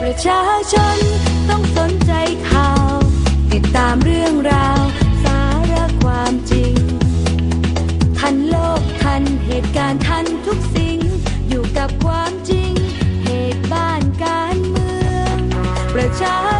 ประชาชนต้องสนใจข่าว ติดตามเรื่องราว สาระความจริง ทันโลกทันเหตุการณ์ทันทุกสิ่ง อยู่กับความจริง เหตุบ้านการเมือง ประชา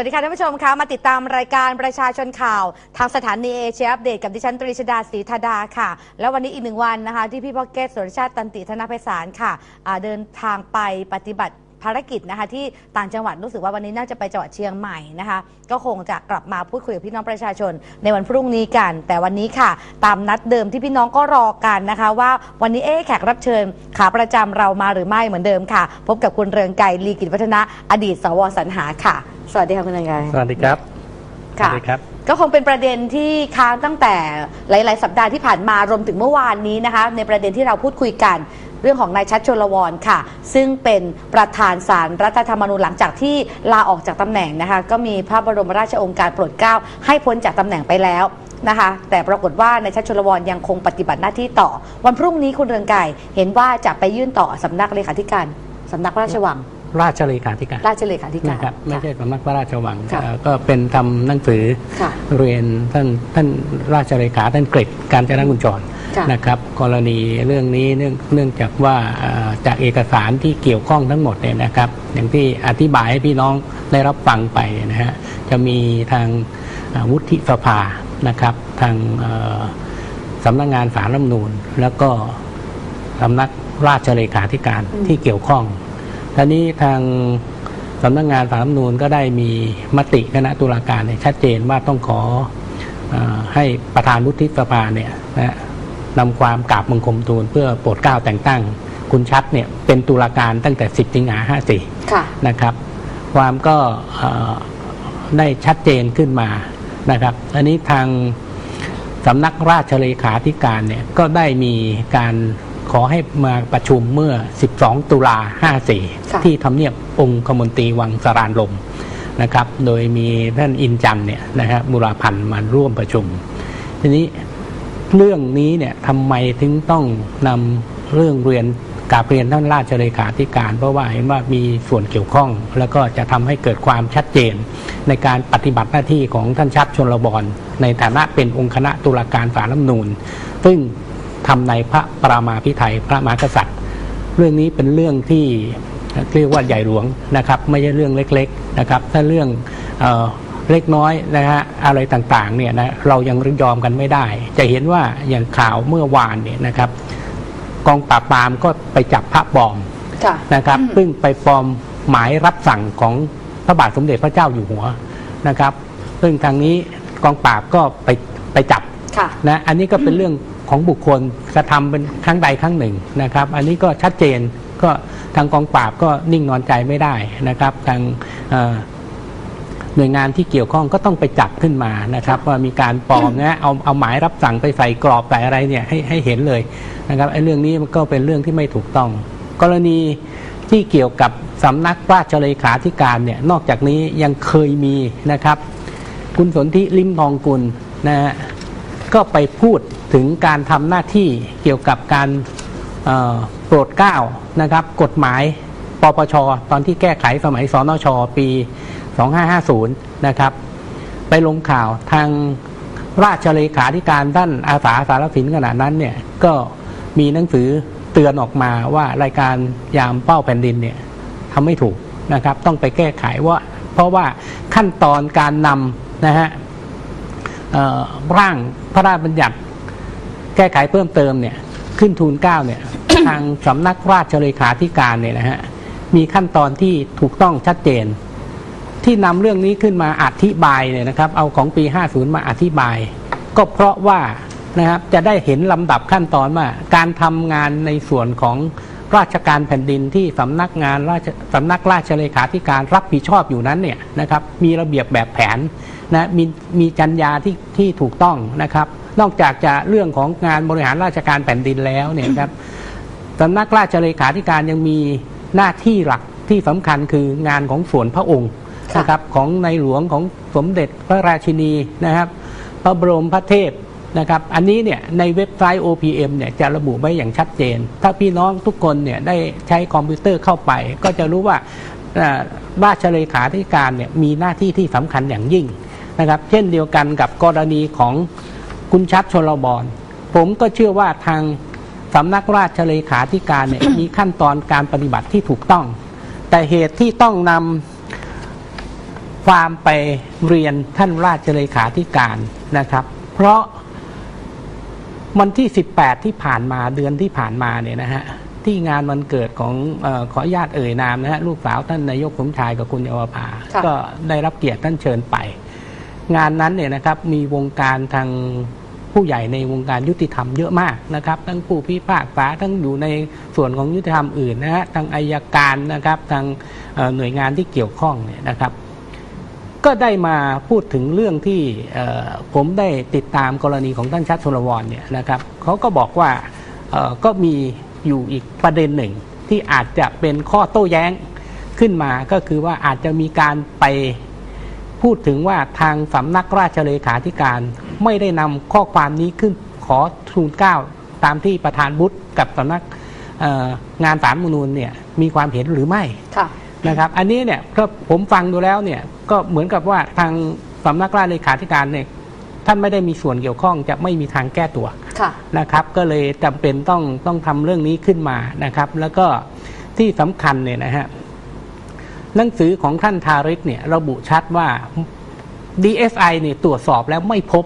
วัสดีค่ะท่านผู้ชมคะมาติดตามรายการประชาชนข่าว ทางสถานีเอเชียอัปเดตกับดิฉันตรีชดาศรีธาดาค่ะ แล้ววันนี้อีกหนึ่งวันนะคะที่พี่พ่อเกตสุรชาติตันติธนภัยสารค่ะเดินทางไปปฏิบัติภารกิจนะคะที่ต่างจังหวัดรู้สึกว่าวันนี้น่าจะไปจังหวัดเชียงใหม่นะคะ ก็คงจะกลับมาพูดคุยกับพี่น้องประชาชนในวันพรุ่งนี้กัน แต่วันนี้ค่ะ ตามนัดเดิมที่พี่น้องก็รอกันนะคะ ว่าวันนี้เอ๊ะแขกรับเชิญขาประจำเรามาหรือไม่เหมือนเดิมค่ะ พบกับคุณเรืองไกรลีกิจวัฒนะอดีตสวสรรหาค่ะ สวัสดีค่ะคุณเรืองไกรสวัสดีครับค่ะสวัสดีครับ ก็คงเป็นประเด็นที่ค้างตั้งแต่หลาย ๆ สัปดาห์ที่ผ่านมารวมถึงเมื่อวานนี้นะคะ ในประเด็นที่เราพูดคุยกันเรื่องของนายชัดชนลวรค่ะ ซึ่งเป็นประธานสารรัฐธรรมนูญหลังจากที่ลาออกจากตำแหน่งนะคะ ก็มีพระบรมราชโองการโปรดเกล้าให้พ้นจากตำแหน่งไปแล้วนะคะ แต่ปรากฏว่านายชัดชนลวรยังคงปฏิบัติหน้าที่ต่อ วันพรุ่งนี้คุณเรืองไก่เห็นว่าจะไปยื่นต่อสำนักเลขาธิการสำนักราชวัง ราชเลขาธิการราชเลขาธิการนะครับไม่ใช่สำนักพระราชวังค่ะเอ่อก็เป็นทำหนังสือค่ะเรียนท่านท่านราชเลขาท่านกฤษการจนกุญจรค่ะนะครับ กรณีเรื่องนี้เนื่องเนื่องจากว่าเอ่อจากเอกสารที่เกี่ยวข้องทั้งหมดเนี่ยนะครับ อย่างที่อธิบายให้พี่น้องได้รับฟังไปนะฮะจะมีทางเอ่อวุฒิสภานะครับ ทางเอ่อสำนักงานสารรัฐธรรมนูญแล้วก็สำนักราชเลขาธิการอืมที่เกี่ยวข้อง ทีนี้ทางสำนักงานสารธรรมนูญก็ได้มีมติคณะตุลาการเนี่ยชัดเจนว่าต้องขออให้ประธานวุฒิสภาเนี่ยนะนำความกราบบังคมทูลเพื่อโปรดเกล้าแต่งตั้งคุณชัดเนี่ยเป็นตุลาการตั้งแต่ 10สิงหา54ค่นะครับ ความก็ได้ชัดเจนขึ้นมานะครับ อันนี้ทางสำนักราชเลขาธิการเนี่ยก็ได้มีการ ขอให้มาประชุมเมื่อ 12 ตุลาค่ะ54 ที่ทำเนียบองคมนตรีวังสรานลมนะครับ โดยมีท่านอินจันทร์เนี่ยนะฮะบุราพันธ์มาร่วมประชุม ทีนี้เรื่องนี้เนี่ยทำไมถึงต้องนำเรื่องเรียนกราบเรียนท่านราชเลขาธิการ เพราะว่าเห็นว่ามีส่วนเกี่ยวข้อง แล้วก็จะทำให้เกิดความชัดเจน ในการปฏิบัติหน้าที่ของท่านชัดชนลบรในฐานะเป็นองค์คณะตุลาการศาลรัฐธรรมนูญซึ่ง ทำในพระปรามาพิไทยพระมหากษัตริย์ เรื่องนี้เป็นเรื่องที่เรียกว่าใหญ่หลวงนะครับ ไม่ใช่เรื่องเล็กๆนะครับ ถ้าเรื่องเอ่อเล็กน้อยนะฮะอะไรต่างๆเนี่ยนะเรายังยอมกันไม่ได้ จะเห็นว่าอย่างข่าวเมื่อวานเนี่ยนะครับ กองปราบปรามก็ไปจับพระปลอมค่ะนะครับซึ่งไปปลอมหมายรับสั่งของพระบาทสมเด็จพระเจ้าอยู่หัวนะครับ ซึ่งทางนี้กองปราบก็ไปไปจับค่ะนะอันนี้ก็เป็นเรื่อง ของบุคคลกระทำเป็นครั้งใดครั้งหนึ่งนะครับ อันนี้ก็ชัดเจนก็ทางกองปราบก็นิ่งนอนใจไม่ได้นะครับ ทางหน่วยงานที่เกี่ยวข้องก็ต้องไปจับขึ้นมานะครับ ว่ามีการปลอมนะเอาเอาหมายรับสั่งไปใส่กรอบใส่อะไรเนี่ยให้ให้เห็นเลยนะครับไอ้เรื่องนี้มันก็เป็นเรื่องที่ไม่ถูกต้อง กรณีที่เกี่ยวกับสำนักราชเลขาธิการเนี่ยนอกจากนี้ยังเคยมีนะครับ คุณสนธิลิมทองกุลนะฮะ ก็ไปพูดถึงการทำหน้าที่เกี่ยวกับการโปรดเกล้านะครับ กฎหมายปปช ตอนที่แก้ไขสมัยสนช ปี 2550 นะครับ ไปลงข่าวทางราชเลขาธิการด้านอาสาสารสินขณะนั้นเนี่ยก็มีหนังสือเตือนออกมาว่ารายการยามเป้าแผ่นดินเนี่ยทำไม่ถูกนะครับ ต้องไปแก้ไขว่า เพราะว่าขั้นตอนการนำนะฮะ ร่างพระราชบัญญัติแก้ไขเพิ่มเติมเนี่ยขึ้นทูลเก้าเนี่ยทางสำนักราชเลขาธิการเนี่ยนะฮะมีขั้นตอนที่ถูกต้องชัดเจน ที่นำเรื่องนี้ขึ้นมาอธิบายเนี่ยนะครับ เอาของปี 50 มาอธิบาย ก็เพราะว่านะครับจะได้เห็นลำดับขั้นตอนว่า การทำงานในส่วนของ ราชการแผ่นดินที่สำนักงานราชสำนักราชเลขาธิการรับผิดชอบอยู่นั้นเนี่ยนะครับมีระเบียบแบบแผนนะมีมีจัญญาที่ที่ถูกต้องนะครับ นอกจากจะเรื่องของงานบริหารราชการแผ่นดินแล้วเนี่ยครับสำนักราชเลขาธิการยังมีหน้าที่หลักที่สำคัญคืองานของส่วนพระองค์นะครับของในหลวงของสมเด็จพระราชินีนะครับ พระบรมพระเทพ นะครับอันนี้เนี่ยในเว็บไซต์ OPM เนี่ยจะระบุไว้อย่างชัดเจน ถ้าพี่น้องทุกคนเนี่ยได้ใช้คอมพิวเตอร์เข้าไป ก็จะรู้ว่าเอ่อราชเลขาธิการเนี่ยมีหน้าที่ที่สำคัญอย่างยิ่งนะครับเช่นเดียวกันกับกรณีของคุณชัดชลบรผมก็เชื่อว่าทางสำนักราชเลขาธิการเนี่ยมีขั้นตอนการปฏิบัติที่ถูกต้อง แต่เหตุที่ต้องนำความไปเรียนท่านราชเลขาธิการนะครับ เพราะ วันที่ 18 ที่ผ่านมาเดือนที่ผ่านมาเนี่ยนะฮะที่งานวันเกิดของเออขออนุญาตเอ่ยนามนะฮะลูกสาวท่านนายกสมชายกับคุณเยาวภาค่ะ ก็ได้รับเกียรติท่านเชิญไป งานนั้นเนี่ยนะครับมีวงการทางผู้ใหญ่ในวงการยุติธรรมเยอะมากนะครับ ทั้งผู้พิพากษาทั้งอยู่ในส่วนของยุติธรรมอื่นนะฮะทางอายการนะครับทางเอ่อหน่วยงานที่เกี่ยวข้องเนี่ยนะครับ ก็ได้มาพูดถึงเรื่องที่ผมได้ติดตามกรณีของท่านชัดชลวรเนี่ยนะครับเขาก็บอกว่าก็มีอยู่อีกประเด็นหนึ่งที่อาจจะเป็นข้อโต้แย้งขึ้นมาก็คือว่าอาจจะมีการไปพูดถึงว่าทางสำนักราชเลขาธิการไม่ได้นำข้อความนี้ขึ้นขอทูลเกล้าตามที่ประธานบุตรกับสำนักงานสารมนูญเนี่ยมีความเห็นหรือไม่ค่ะ นะครับ อันนี้เนี่ยก็ผมฟังดูแล้วเนี่ยก็เหมือนกับว่าทางสำนักราชเลขาธิการเนี่ยท่านไม่ได้มีส่วนเกี่ยวข้องจะไม่มีทางแก้ตัวค่ะนะครับ ก็เลยจำเป็นต้องต้องทำเรื่องนี้ขึ้นมานะครับ แล้วก็ที่สำคัญเนี่ยนะฮะหนังสือของท่านทาริศเนี่ยระบุชัดว่า DSI เนี่ยตรวจสอบแล้วไม่พบ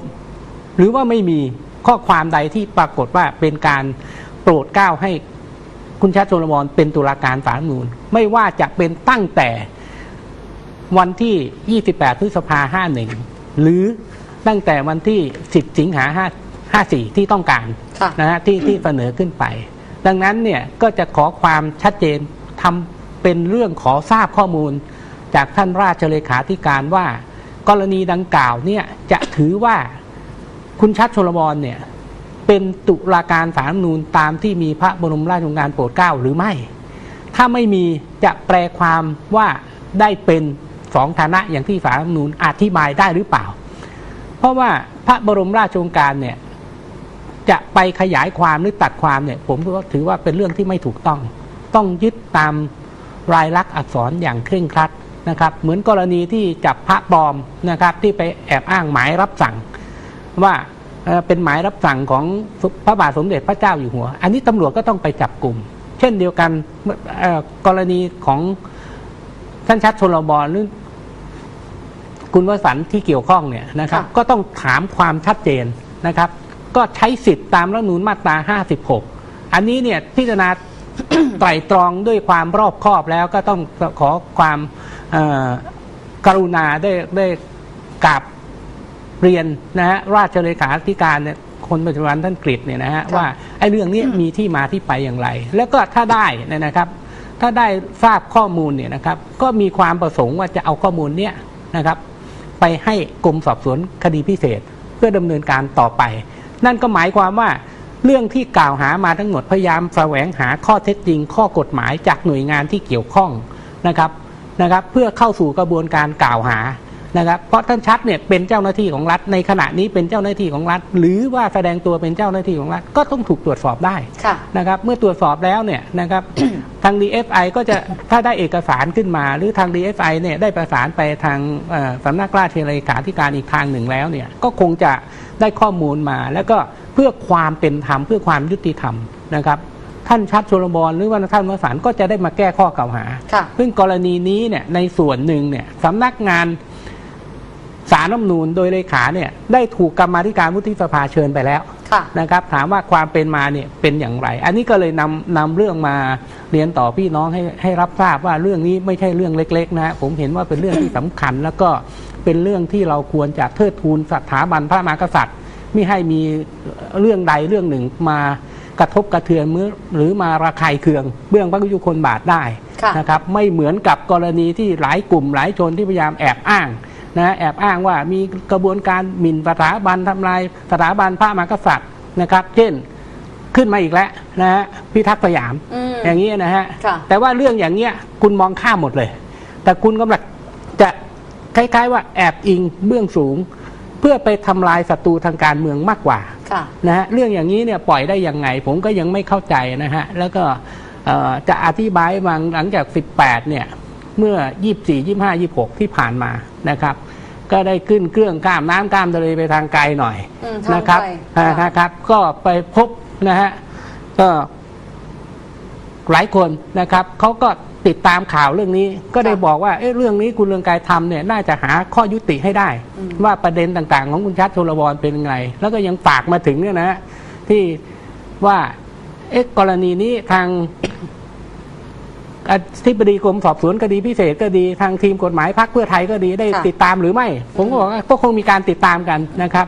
หรือว่าไม่มีข้อความใดที่ปรากฏว่าเป็นการโปรดเกล้าให้ คุณชัดชนวรเป็นตุลาการศาลรัฐธรรมนูญไม่ว่าจะเป็นตั้งแต่วันที่ 28 พฤษภา 51 หรือตั้งแต่วันที่ 10 สิงหา5 54ที่ต้องการค่ะนะฮะที่ที่เสนอขึ้นไป ดังนั้นเนี่ยก็จะขอความชัดเจนทำเป็นเรื่องขอทราบข้อมูล จากท่านราชเลขาธิการว่า กรณีดังกล่าวเนี่ยจะถือว่าคุณชัดชลบรเนี่ย เป็นตุลาการศารัฐธรรมนูญตามที่มีพระบรมราชโองการโปรดเกล้าหรือไม่ ถ้าไม่มีจะแปลความว่าได้เป็นสองฐานะอย่างที่ศารัฐธรรมนูญอธิบายได้หรือเปล่า เพราะว่าพระบรมราชโองการเนี่ยจะไปขยายความหรือตัดความเนี่ย ผมก็ถือว่าเป็นเรื่องที่ไม่ถูกต้อง ต้องยึดตามรายลักษณ์อักษรอย่างเคร่งครัดนะครับ เหมือนกรณีที่จับพระปลอมนะครับ ที่ไปแอบอ้างหมายรับสั่งว่า เอ่อเป็นหมายรับสั่งของพระบาทสมเด็จพระเจ้าอยู่หัว อันนี้ตำรวจก็ต้องไปจับกลุ่ม เช่นเดียวกันเอ่อกรณีของท่านชัดชลบรหรือคุณวสันต์ที่เกี่ยวข้องเนี่ยนะครับค่ะก็ต้องถามความชัดเจนนะครับ ก็ใช้สิทธิ์ตามรัฐธรรมนูญมาตรา 56 อันนี้เนี่ยพิจารณาไตร่ตรองด้วยความรอบคอบแล้วก็ต้องขอความเอ่อกรุณาได้ได้กราบ เรียนนะฮะราชเลขาธิการเนี่ยคนปัจจุบันท่านกฤษเนี่ยนะฮะค่ะว่าไอ้เรื่องนี้มีที่มาที่ไปอย่างไร แล้วก็ถ้าได้เนยนะครับ ถ้าได้ทราบข้อมูลเนี่ยนะครับ ก็มีความประสงค์ว่าจะเอาข้อมูลเนี่ยนะครับ ไปให้กรมสอบสวนคดีพิเศษ เพื่อดำเนินการต่อไป นั่นก็หมายความว่าเรื่องที่กล่าวหามาทั้งหมดพยายามแสวงหาข้อเท็จจริง ข้อกฎหมายจากหน่วยงานที่เกี่ยวข้องนะครับนะครับ เพื่อเข้าสู่กระบวนการกล่าวหา นะครับเพราะท่านชัดเนี่ยเป็นเจ้าหน้าที่ของรัฐในขณะนี้เป็นเจ้าหน้าที่ของรัฐ หรือว่าแสดงตัวเป็นเจ้าหน้าที่ของรัฐก็ต้องถูกตรวจสอบได้ค่ะนะครับเมื่อตรวจสอบแล้วเนี่ยนะครับทาง DFI ก็จะถ้าได้เอกสารขึ้นมา หรือทาง DFI เนี่ยได้ประสานไปทางเอ่อสำนักราชเลขาธิการอีกทางหนึ่งแล้วเนี่ยก็คงจะได้ข้อมูลมา แล้วก็เพื่อความเป็นธรรมเพื่อความยุติธรรมนะครับท่านชัดชลบรหรือว่าท่านวสานก็จะได้มาแก้ข้อกล่าวหาค่ะซึ่งกรณีนี้เนี่ยในส่วนหนึ่งเนี่ยสำนักงาน สารรัฐธรรมนูญโดยเลขาเนี่ยได้ถูกกรรมาธิการวุฒิสภาเชิญไปแล้วค่ะนะครับ ถามว่าความเป็นมาเนี่ยเป็นอย่างไร อันนี้ก็เลยนำนำเรื่องมาเรียนต่อพี่น้องให้ให้รับทราบว่าเรื่องนี้ไม่ใช่เรื่องเล็ก ๆ นะฮะผมเห็นว่าเป็นเรื่องที่สำคัญ แล้วก็เป็นเรื่องที่เราควรจะเทิดทูนสถาบันพระมหากษัตริย์ไม่ให้มีเรื่องใดเรื่องหนึ่งมากระทบกระเทือนมือหรือมาระคายเคือง เบื้องพระยุคลบาทได้ค่ะนะครับ ไม่เหมือนกับกรณีที่หลายกลุ่มหลายชนที่พยายามแอบอ้าง นะแอบอ้างว่ามีกระบวนการหมิ่นสถาบันทำลายสถาบันพระมหากษัตริย์นะครับ เช่นขึ้นมาอีกแล้วนะฮะพิทักษ์สยามอืมอย่างนี้นะฮะค่ะ แต่ว่าเรื่องอย่างเงี้ยคุณมองข้ามหมดเลย แต่คุณกำลังจะคล้ายๆว่าแอบอิงเบื้องสูง เพื่อไปทำลายศัตรูทางการเมืองมากกว่า ค่ะ นะฮะเรื่องอย่างนี้เนี่ยปล่อยได้ยังไง ผมก็ยังไม่เข้าใจนะฮะ แล้วก็เอ่อจะอธิบายบางหลังจาก 18 เนี่ย เมื่อ 24 25 26 ที่ผ่านมานะครับ ก็ได้ขึ้นเครื่องข้ามน้ำข้ามทะเลไปทางไกลหน่อยอืมทางนะครับไกลอ่าค่ะ นะครับ ก็ไปพบนะฮะก็หลายคนนะครับเขาก็ติดตามข่าวเรื่องนี้ ก็ได้บอกว่าเอ๊ะเรื่องนี้คุณเรืองกายทำเนี่ยน่าจะหาข้อยุติให้ได้ว่าประเด็นต่างๆ ของคุณชัดชลวรเป็นยังไง แล้วก็ยังฝากมาถึงเนี่ยนะฮะที่ว่าเอ๊ะกรณีนี้ทาง อธิบดีกรมสอบสวนคดีพิเศษก็ดีทางทีมกฎหมายพักเพื่อไทยก็ดีได้ค่ะติดตามหรือไม่ ผมก็บอกว่าก็คงมีการติดตามกันนะครับ